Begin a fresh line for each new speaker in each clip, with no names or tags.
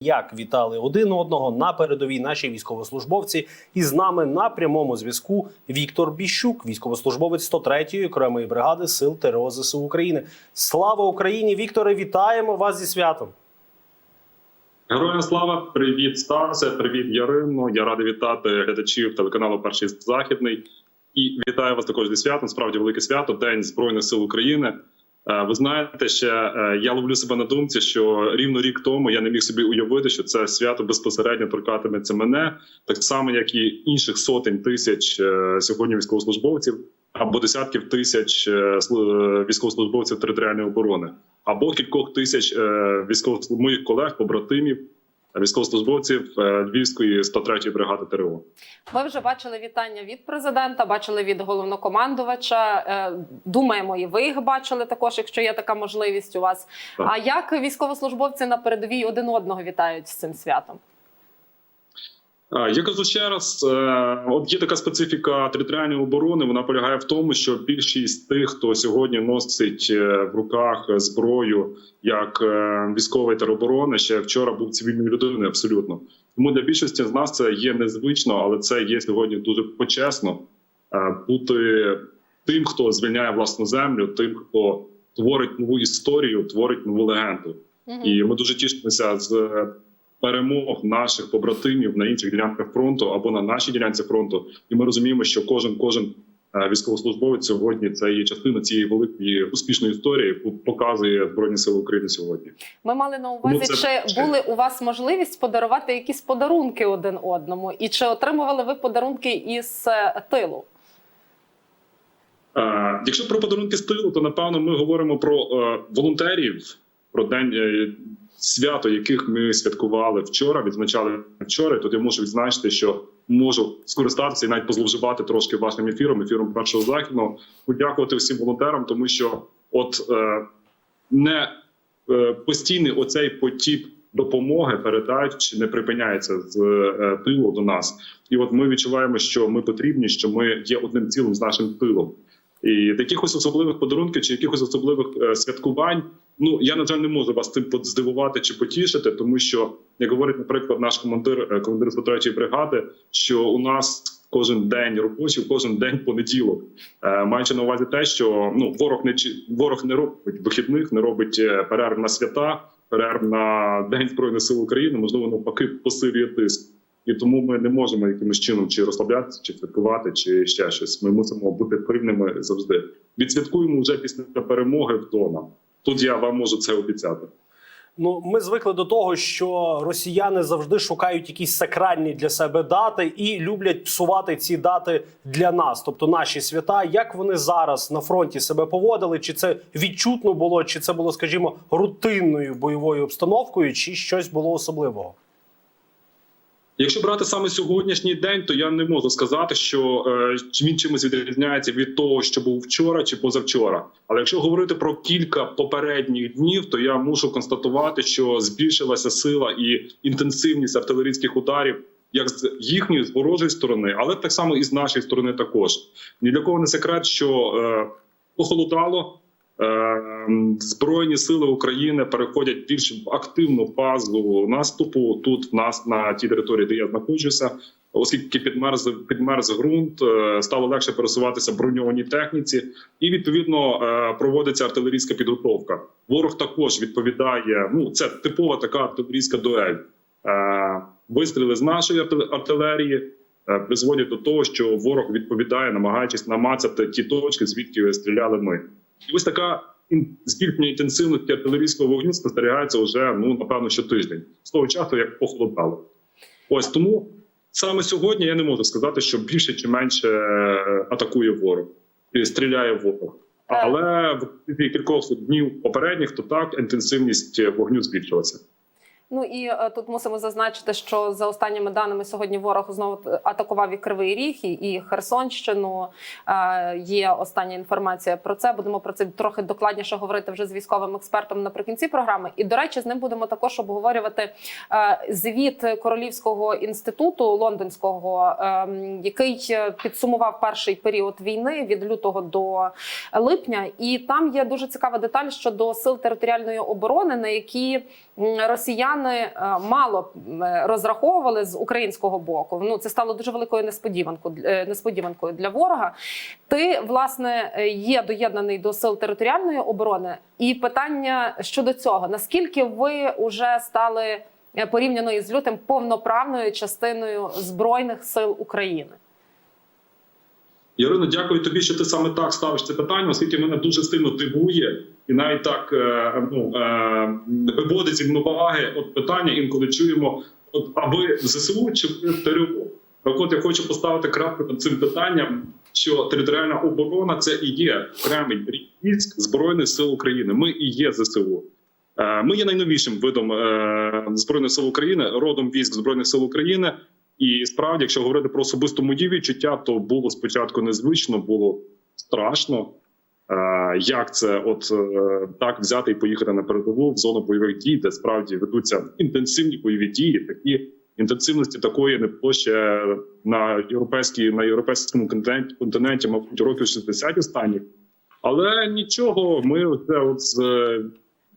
як вітали один одного на передовій наші військовослужбовці. І з нами на прямому зв'язку Віктор Біщук, військовослужбовець 103-ї окремої бригади сил ТРО ЗСУ України. Слава Україні! Вікторе, вітаємо вас зі святом!
Героям слава, привіт, Станце, привіт, Ярино. Я радий вітати глядачів телеканалу Перший Західний і вітаю вас також зі святом. Справді велике свято, День Збройних сил України. Е, Ви знаєте, ще е, я ловлю себе на думці, що рівно рік тому я не міг собі уявити, що це свято безпосередньо торкатиметься мене, так само як і інших сотень тисяч е, сьогодні військовослужбовців або десятків тисяч військовослужбовців територіальної оборони, або кількох тисяч військовослужбовців моїх колег, побратимів, військовослужбовців е, Львівської 103-ї бригади ТРО.
Ми вже бачили вітання від президента, бачили від головнокомандувача. Е, Думаємо, і ви їх бачили також, якщо є така можливість у вас.
Так.
А як військовослужбовці на передовій один одного вітають з цим святом?
Я кажу ще раз: е, от є така специфіка територіальної оборони. Вона полягає в тому, що більшість тих, хто сьогодні носить е, в руках зброю як е, військовий тероборони, ще вчора був цивільною людиною. Абсолютно тому для більшості з нас це є незвично, але це є сьогодні дуже почесно бути тим, хто звільняє власну землю, тим, хто творить нову історію, творить нову легенду. І ми дуже тішимося з перемог наших побратимів на інших ділянках фронту або на нашій ділянці фронту. І ми розуміємо, що кожен кожен е, військовослужбовець сьогодні це є частина цієї великої успішної історії, яку показує збройні сили України сьогодні.
Ми мали на увазі,
Ну, це-
чи були у вас можливість подарувати якісь подарунки один одному, і чи отримували ви подарунки із е, тилу?
Е, Якщо про подарунки з тилу, то напевно ми говоримо про волонтерів, про день свято, яких ми святкували вчора, відзначали вчора. І Тут я можу відзначити, що можу скористатися і навіть позловживати трошки вашим ефіром, ефіром першого західного, подякувати всім волонтерам, тому що от е, не е, постійний оцей потік допомоги передач не припиняється з е, тилу до нас. І от ми відчуваємо, що ми потрібні, що ми є одним цілим з нашим тилом. І якихось особливих подарунків чи якихось особливих е, святкувань. Ну я на жаль не можу вас цим здивувати чи потішити, тому що як говорить, наприклад, наш командир, е, командир 103-ї бригади, що у нас кожен день робочий, кожен день понеділок, Е, маючи на увазі те, що ну ворог не ворог не робить вихідних, не робить е, перерв на свята, перерв на день збройних сил України, можливо, навпаки, посилює тиск. І тому ми не можемо якимось чином чи розслаблятися, чи святкувати, чи ще щось. Ми мусимо бути пильними завжди. Відсвяткуємо вже після перемоги вдома. Тут я вам можу це обіцяти.
Ну, ми звикли до того, що росіяни завжди шукають якісь сакральні для себе дати і люблять псувати ці дати для нас, тобто наші свята. Як вони зараз на фронті себе поводили? Чи це відчутно було, чи це було, скажімо, рутинною бойовою обстановкою, чи щось було особливого?
Якщо брати саме сьогоднішній день, то я не можу сказати, що е, він чимось відрізняється від того, що був вчора чи позавчора. Але якщо говорити про кілька попередніх днів, то я мушу констатувати, що збільшилася сила і інтенсивність артилерійських ударів. Як з їхньої з ворожої сторони, але так само і з нашої сторони також ні для кого не секрет, що е, похолодало. Е, Збройні сили України переходять більш в активну фазу наступу тут в нас на тій території, де я знаходжуся, оскільки підмерз підмерз ґрунт, е, стало легше пересуватися броньованій техніці, і відповідно е, проводиться артилерійська підготовка. Ворог також відповідає. Ну це типова така артилерійська дуель. Е, Вистріли з нашої арти- артилерії призводять до того, що ворог відповідає, намагаючись намацати ті точки, звідки стріляли ми. І ось така збільшення інтенсивності артилерійського вогню спостерігається вже ну напевно щотиждень з того часу, як похолодало. Ось тому саме сьогодні я не можу сказати, що більше чи менше е, атакує ворог і стріляє ворог. Але в кількох днів попередніх то так інтенсивність вогню збільшилася.
Ну і е, тут мусимо зазначити, що за останніми даними сьогодні ворог знову атакував і Кривий Ріг, і, і Херсонщину. Е, є остання інформація про це. Будемо про це трохи докладніше говорити вже з військовим експертом наприкінці програми. І до речі, з ним будемо також обговорювати е, звіт Королівського інституту лондонського, е, який е, підсумував перший період війни від лютого до липня. І там є дуже цікава деталь щодо сил територіальної оборони, на які м, росіяни е, мало е, розраховували з українського боку. Ну це стало дуже великою несподіванкою е, несподіванкою для ворога. Ти власне є доєднаний до сил територіальної оборони, і питання щодо цього: наскільки ви вже стали порівняно із лютим повноправною частиною збройних сил України?
Ярино, дякую тобі, що ти саме так ставиш це питання, оскільки мене дуже сильно дивує і навіть так е, ну, е, виводить зі уваги от питання, інколи чуємо: от а ви в ЗСУ чи в ТРО? Так от я хочу поставити крапку над цим питанням, що територіальна оборона це і є окремий військ Збройних сил України. Ми і є ЗСУ. Е, Ми є найновішим видом збройних сил України, родом військ збройних сил України. І справді, якщо говорити про особисто мої відчуття, то було спочатку незвично, було страшно. Як це от е, так взяти і поїхати на передову в зону бойових дій, де справді ведуться інтенсивні бойові дії, такі інтенсивності такої не було ще на європейській на європейському континенті, континенті, мабуть, років 60 останніх. Але нічого, ми це от з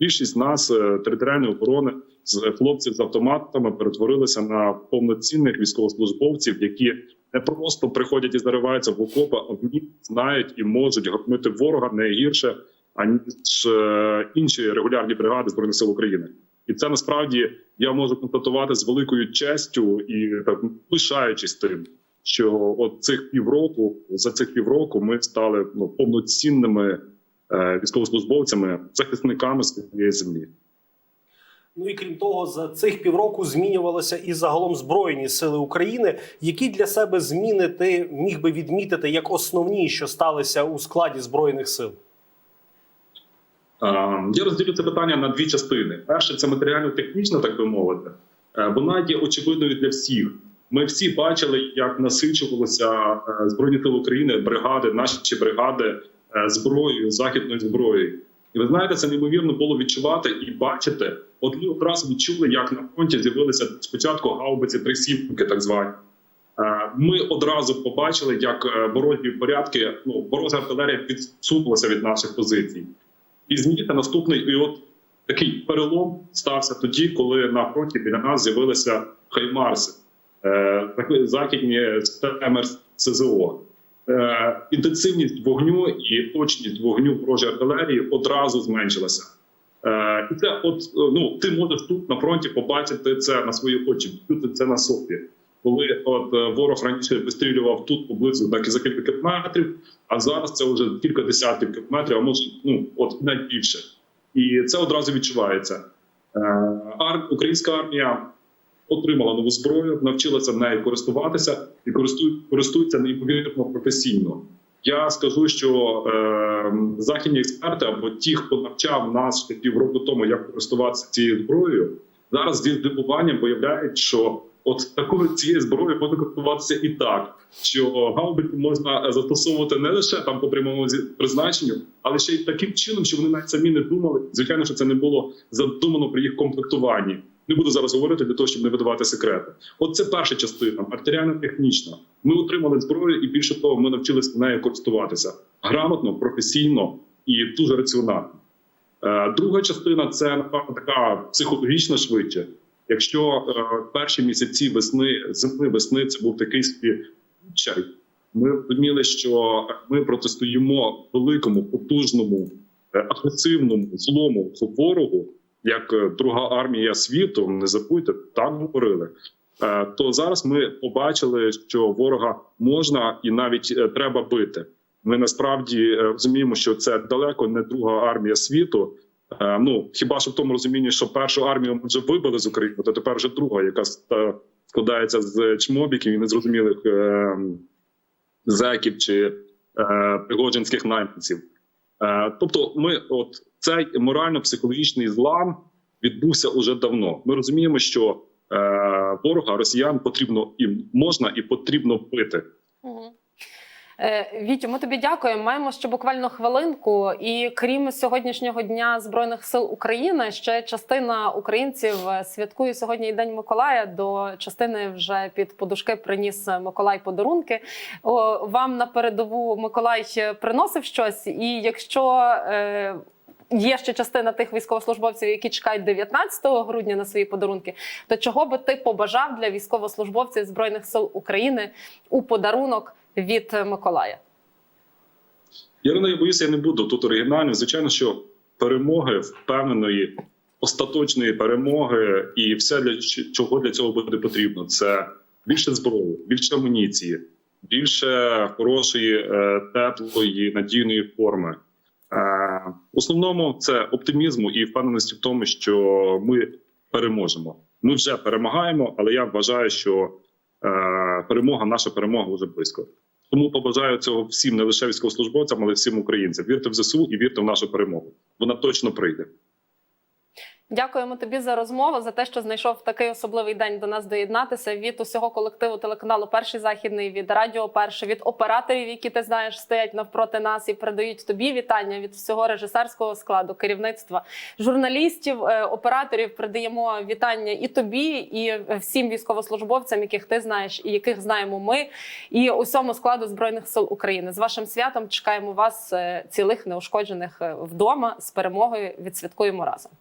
більшість більшість нас е, територіальної оборони з хлопців з автоматами перетворилися на повноцінних військовослужбовців, які не просто приходять і зариваються в окопи, а вміють, знають і можуть громити ворога не гірше аніж е, інші регулярні бригади збройних сил України. І це насправді я можу констатувати з великою честю і так пишаючись тим, що от цих півроку за цих півроку ми стали ну повноцінними е, військовослужбовцями, захисниками своєї землі.
Ну і крім того, за цих півроку змінювалися і загалом збройні сили України. Які для себе зміни ти міг би відмітити як основні, що сталися у складі збройних сил?
Я розділю це питання на дві частини. Перше, це матеріально-технічна, так би мовити. Е, Вона є очевидною для всіх. Ми всі бачили, як насичувалися е, збройні сили України, бригади, наші бригади е, зброєю, західною зброєю. І ви знаєте, це неймовірно було відчувати і бачити. От ми одразу відчули, як на фронті з'явилися спочатку гаубиці трисівки, так звані. Е, Ми одразу побачили, як е, ворожі порядки, ну ворожа артилерія відсунулася від наших позицій. Пізніше наступний і от такий перелом стався тоді, коли на фронті біля нас з'явилися хаймарси, е, західні системи СЗО. Е, інтенсивність вогню і точність вогню ворожої артилерії одразу зменшилася. Е, і це, от е, ну ти можеш тут на фронті побачити це на свої очі, чути це на собі. Коли от ворог раніше вистрілював тут поблизу так і за кілька кілометрів, а зараз це вже кілька десятків кілометрів, а може ну от навіть більше. І це одразу відчувається. Ар- Українська армія отримала нову зброю, навчилася нею користуватися і користується неймовірно професійно. Я скажу, що е, західні експерти або ті, хто навчав нас півроку тому, як користуватися цією зброєю, зараз зі здивуванням виявляють, що от такою цією зброєю можна користуватися і так, що гаубиці можна застосовувати не лише там по прямому призначенню, але ще й таким чином, що вони навіть самі не думали. Звичайно, що це не було задумано при їх комплектуванні. Не буду зараз говорити для того, щоб не видавати секрети. От це перша частина, матеріально-технічна. Ми отримали зброю, і більше того, ми навчилися нею користуватися грамотно, професійно і дуже раціонально. Е, Друга частина це напевно така психологічна швидше. Якщо е, перші місяці весни, зими весни, це був такий собі чай. Ми розуміли, що ми протистоїмо великому, потужному, е, агресивному, злому ворогу, як е, друга армія світу. Не забудьте, так говорили. Е, То зараз ми побачили, що ворога можна і навіть е, треба бити. Ми насправді розуміємо, що це далеко не друга армія світу. Ну хіба що в тому розумінні, що першу армію ми вже вибили з України, то тепер вже друга, яка складається з чмобіків і незрозумілих е, зеків чи пригодженських найманців. Е, тобто, ми, от цей морально-психологічний злам відбувся уже давно. Ми розуміємо, що е, ворога росіян потрібно і можна, і потрібно бити.
Е, Вітю, ми тобі дякуємо. Маємо ще буквально хвилинку. І крім сьогоднішнього дня збройних сил України, ще частина українців е, святкує сьогодні День Миколая. До частини вже під подушки приніс Миколай подарунки. Вам на передову Миколай приносив щось, і якщо е, є ще частина тих військовослужбовців, які чекають 19 грудня на свої подарунки. То чого би ти побажав для військовослужбовців збройних сил України у подарунок від Миколая?
Ірина, я боюся, я не буду тут оригінальним. Звичайно, що перемоги впевненої, остаточної перемоги, і все для чого для цього буде потрібно. Це більше зброї, більше амуніції, більше хорошої, е, теплої, надійної форми. Е, В основному це оптимізму і впевненості в тому, що ми переможемо. Ми вже перемагаємо, але я вважаю, що е, перемога, наша перемога вже близько. Тому побажаю цього всім, не лише військовослужбовцям, але всім українцям. Вірте в ЗСУ і вірте в нашу перемогу. Вона точно прийде.
Дякуємо тобі за розмову, за те, що знайшов такий особливий день до нас доєднатися від усього колективу телеканалу Перший західний від Радіо Перше, від операторів, які ти знаєш, стоять навпроти нас і передають тобі вітання від всього режисерського складу, керівництва, журналістів, е, операторів. Передаємо вітання і тобі, і всім військовослужбовцям, яких ти знаєш, і яких знаємо ми, і усьому складу збройних сил України. З вашим святом чекаємо вас е, цілих неушкоджених е, вдома з перемогою. Відсвяткуємо разом.